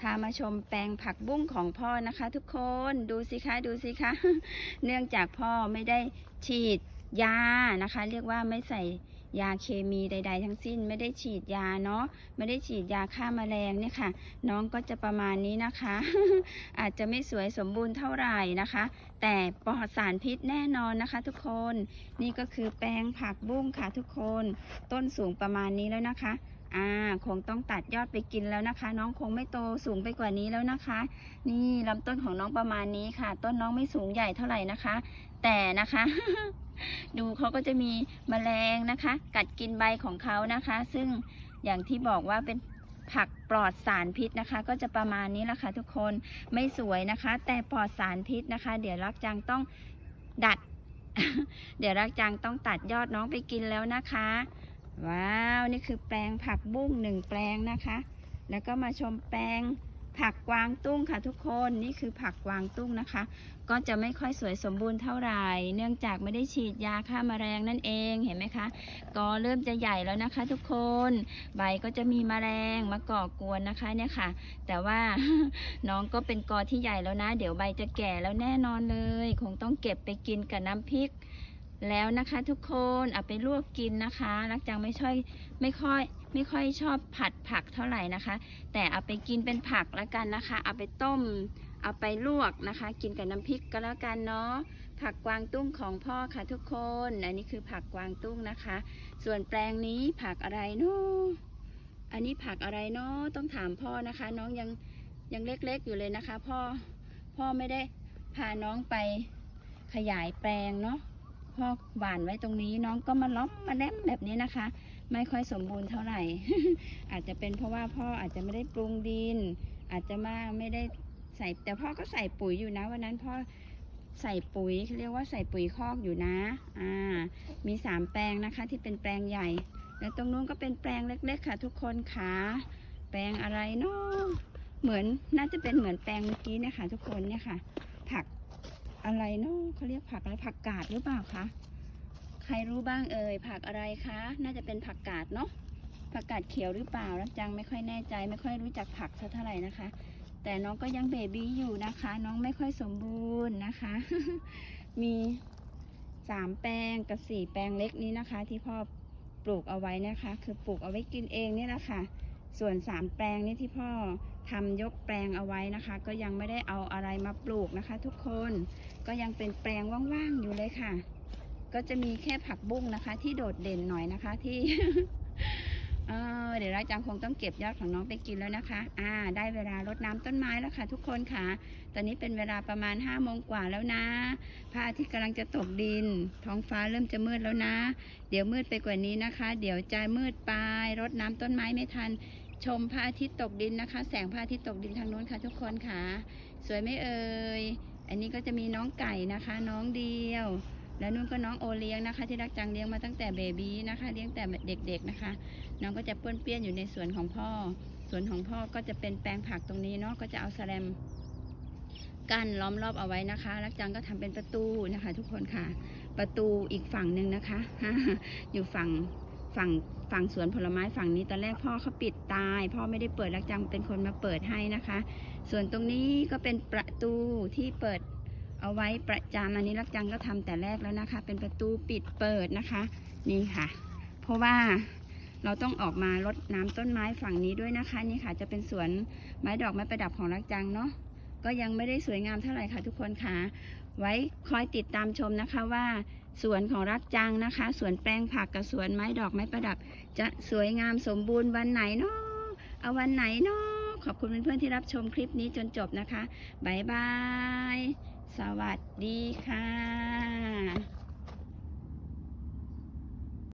พามาชมแปลงผักบุ้งของพ่อนะคะ ทุกคนดูสิคะดูสิคะ เนื่องจากพ่อไม่ได้ฉีดยานะคะ เรียกว่าไม่ใส่ ยาเคมีใด ๆ ทั้งสิ้นไม่ได้ฉีดยาเนาะไม่ได้ฉีดยาฆ่าแมลงเนี่ยค่ะ น้องก็จะประมาณนี้นะคะ อาจจะไม่สวยสมบูรณ์เท่าไหร่นะคะ แต่ปลอดสารพิษแน่นอนนะคะ ทุกคนนี่ก็คือแปลงผักบุ้งค่ะทุกคน ต้นสูงประมาณนี้แล้วนะคะอ่าคงต้องตัดยอดไปกินแล้วนะคะ น้องคงไม่โตสูงไปกว่านี้แล้วนะคะ นี่ลำต้นของน้องประมาณนี้ค่ะ ต้นน้องไม่สูงใหญ่เท่าไหร่นะคะ แต่นะคะ ดูเขาก็จะมีแมลงนะคะ กัดกินใบของเขานะคะ ซึ่งอย่างที่บอกว่าเป็นผักปลอดสารพิษนะคะ ก็จะประมาณนี้แหละค่ะทุกคนไม่สวยนะคะ แต่ปลอดสารพิษนะคะ เดี๋ยวรักจังต้องดัด เดี๋ยวรักจังต้องตัดยอดน้องไปกินแล้วนะคะ ว้าว นี่คือแปลงผักบุ้งหนึ่งแปลงนะคะ แล้วก็มาชมแปลง ผักกวางตุ้งค่ะทุกคนนี่คือผักกวางตุ้งนะคะ ก็จะไม่ค่อยสวยสมบูรณ์เท่าไหร่ เนื่องจากไม่ได้ฉีดยาฆ่าแมลงนั่นเองเห็นไหมคะ ก็เริ่มจะใหญ่แล้วนะคะ ทุกคนใบก็จะมีแมลงมาก่อกวนนะคะเนี่ยค่ะ แต่ว่าน้องก็เป็นกอที่ใหญ่แล้วนะ เดี๋ยวใบจะแก่แล้วแน่นอนเลย คงต้องเก็บไปกินกับน้ำพริกแล้วนะคะทุกคนเอาไปลวกกินนะคะ รักจังไม่ช่อยไม่ค่อย ไม่ค่อยชอบผัดผักเท่าไหร่นะคะ แต่เอาไปกินเป็นผักแล้วกันนะคะ เอาไปต้ม เอาไปลวกนะคะ กินกับน้ำพริกก็แล้วกันเนาะผักกวางตุ้งของพ่อค่ะทุกคน อันนี้คือผักกวางตุ้งนะคะ ส่วนแปลงนี้ผักอะไรเนาะอันนี้ผักอะไรเนาะต้องถามพ่อนะคะ น้องยังยังเล็กๆอยู่เลยนะคะ พ่อพ่อไม่ได้พาน้องไปขยายแปลงเนาะพ่อหว่านไว้ตรงนี้น้องก็มาล้อมมาแลมแบบนี้นะคะ ไม่ค่อยสมบูรณ์เท่าไหร่ อาจจะเป็นเพราะว่าพ่ออาจจะไม่ได้ปรุงดิน อาจจะมาไม่ได้ใส่แต่พ่อก็ใส่ปุ๋ยอยู่นะวันนั้นพ่อใส่ปุ๋ยเขาเรียกว่าใส่ปุ๋ยคอกอยู่นะ อ่า มีสามแปลงนะคะที่เป็นแปลงใหญ่ แล้วตรงนู้นก็เป็นแปลงเล็ก ๆ ค่ะ ทุกคนค่ะแปลงอะไรเนาะเหมือนน่าจะเป็นเหมือนแปลงเมื่อกี้นี่ยค่ะทุกคนเนี่ยค่ะ ผักอะไรเนาะเขาเรียกผักอะไรผักกาดหรือเปล่าคะ ครรู้บ้างเอ่ยผักอะไรคะ น่าจะเป็นผักกาดเนาะผักกาดเขียวหรือเปล่ารักจังไม่ค่อยแน่ใจ ไม่ค่อยรู้จักผักเท่าไหร่นะคะ แต่น้องก็ยังเบบี้อยู่นะคะ น้องไม่ค่อยสมบูรณ์นะคะ มีสามแปลงกับสี่แปลงเล็กนี้นะคะ ที่พ่อปลูกเอาไว้นะคะ คือปลูกเอาไว้กินเองนี่แหละค่ะ ส่วนสามแปลงนี้ที่พ่อทำยกแปลงเอาไว้นะคะ ก็ยังไม่ได้เอาอะไรมาปลูกนะคะ ทุกคนก็ยังเป็นแปลงว่างๆอยู่เลยค่ะ ก็จะมีแค่ผักบุ้งนะคะ ที่โดดเด่นหน่อยนะคะที่เเดี๋ยวเราจังคงต้องเก็บยอดของน้องไปกินแล้วนะคะ อ่า ได้เวลารดน้ำต้นไม้แล้วค่ะ ทุกคนค่ะ ตอนนี้เป็นเวลาประมาณ5้าโมงกว่าแล้วนะพระอาทิตย์กำลังจะตกดิน ท้องฟ้าเริ่มจะมืดแล้วนะ เดี๋ยวมืดไปกว่านี้นะคะ เดี๋ยวจะมืดไปรดน้ำต้นไม้ไม่ทัน ชมพระอาทิตย์ตกดินนะคะ แสงพระอาทิตย์ตกดินทางโน้นค่ะ ทุกคนค่ะ สวยไหมเอ่ย อันนี้ก็จะมีน้องไก่นะคะ น้องเดียว แล้วนุ่นก็น้องโอเลี้ยงนะคะ ที่รักจังเลี้ยงมาตั้งแต่เบบี้นะคะ เลี้ยงแต่เด็กๆนะคะ น้องก็จะป้วนเปี้ยนอยู่ในสวนของพ่อ สวนของพ่อก็จะเป็นแปลงผักตรงนี้เนาะก็จะเอาแสลมกั้นล้อมรอบเอาไว้นะคะ รักจังก็ทำเป็นประตูนะคะ ทุกคนค่ะ ประตูอีกฝั่งหนึ่งนะคะ อยู่ฝั่งฝั่งฝั่งสวนผลไม้ฝั่งนี้ตอนแรกพ่อเขาปิดตาย พ่อไม่ได้เปิดรักจังเป็นคนมาเปิดให้นะคะ ส่วนตรงนี้ก็เป็นประตูที่เปิด เอาไว้ประจำอันนี้รักจังก็ทำแต่แรกแล้วนะคะ เป็นประตูปิดเปิดนะคะ นี่ค่ะ เพราะว่าเราต้องออกมารดน้ำต้นไม้ฝั่งนี้ด้วยนะคะ นี่ค่ะ จะเป็นสวนไม้ดอกไม้ประดับของรักจังเนาะก็ยังไม่ได้สวยงามเท่าไหร่ค่ะทุกคนค่ะ ไว้คอยติดตามชมนะคะว่าสวนของรักจังนะคะ สวนแปลงผักกับสวนไม้ดอกไม้ประดับ จะสวยงามสมบูรณ์วันไหนเนาะเอาวันไหนเนาะขอบคุณเพื่อนๆที่รับชมคลิปนี้จนจบนะคะบายบาย สวัสดีค่ะ